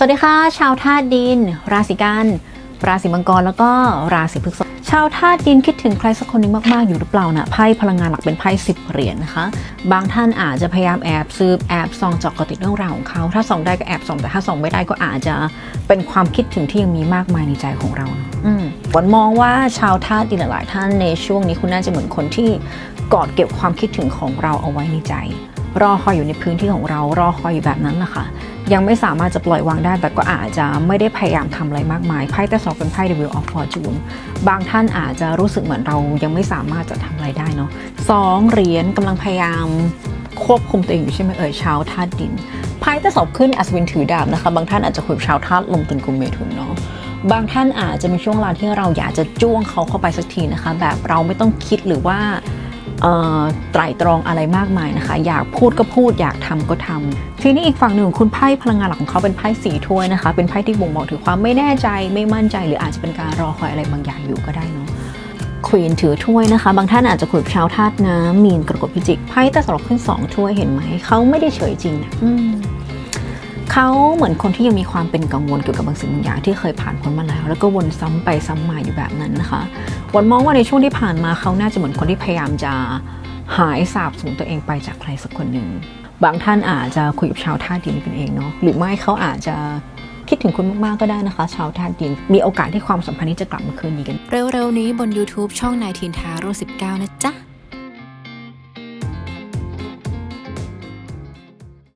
สวัสดีค่ะ ชาวธาตุดิน ราศีกัน ราศีมังกรแล้วก็ราศีพฤษภชาวธาตุดินคิดถึงใครสักคนหนึ่งมาก ๆ อยู่หรือเปล่านะไพ่พลังงานหลักเป็นไพ่สิบเหรียญนะคะ บางท่านอาจจะพยายามแอบซืบแอบส่องจาะกติดเรื่องราวของเขา ถ้าส่องได้ก็แอบส่องแต่ถ้าส่องไม่ได้ก็อาจจะเป็นความคิดถึงที่ยังมีมากมายในใจของเรานะอืมวันมองว่าชาวธาตุดินหลายท่านในช่วงนี้คุณน่าจะเหมือนคนที่กอดเก็บความคิดถึงของเราเอาไว้ในใจ รอคอยอยู่ในพื้นที่ของเรารอคอยอยู่แบบนั้นแหละค่ะ ยังไม่สามารถจะปล่อยวางได้ แต่ก็อาจจะไม่ได้พยายามทำอะไรมากมายไพ่แต่สองเป็นไพ่ The Wheel of Fortune บางท่านอาจจะรู้สึกเหมือนเรายังไม่สามารถจะทำอะไรได้เนาะสองเหรียญกำลังพยายามควบคุมตัวเองอยู่ใช่ไหมเอ่ยชาวธาตุดินไพ่แต่สองขึ้นอัศวินถือดาบนะคะ บางท่านอาจจะคุยกับชาวธาตุลมตุลกุมเมถุนเนาะบางท่านอาจจะมีช่วงเวลาที่เราอยากจะจ้วงเขาเข้าไปสักทีนะคะ แบบเราไม่ต้องคิดหรือว่า ไตร่ตรองอะไรมากมายนะคะ อยากพูดก็พูดอยากทำก็ทำทีนี้อีกฝั่งหนึ่งคุณไพ่พลังงานหลักของเขาเป็นไพ่สีถ้วยนะคะ เป็นไพ่ที่บ่งบอกถึงความไม่แน่ใจไม่มั่นใจ หรืออาจจะเป็นการรอคอยอะไรบางอย่างอยู่ก็ได้เนาะควีนถือถ้วยนะคะ บางท่านอาจจะคุยกับชาวธาตุน้ำมีนกรกฎพิจิกไพ่แต่สำหรับขึ้นสองถ้วยเห็นไหมเขาไม่ได้เฉยจริงนะอืมเขาเหมือนคนที่ยังมีความเป็นกังวลเกี่ยวกับบางสิ่งบางอย่างที่เคยผ่านพ้นมาแล้ว แล้วก็วนซ้ำไปซ้ำมาอยู่แบบนั้นนะคะ วันมองว่าในช่วงที่ผ่านมาเขาน่าจะเหมือนคนที่พยายามจะหายสาบสูญตัวเองไปจากใครสักคนหนึ่ง บางท่านอาจจะคุยกับชาวท่าดินกันเองเนาะหรือไม่เขาอาจจะคิดถึงคุณมาก ๆ ก็ได้นะคะ ชาวท่าดิน มีโอกาสที่ความสัมพันธ์นี้จะกลับมาคืนดีกัน เร็ว ๆ นี้บน YouTube ช่องนายทินทาโร่19นะจ๊ะ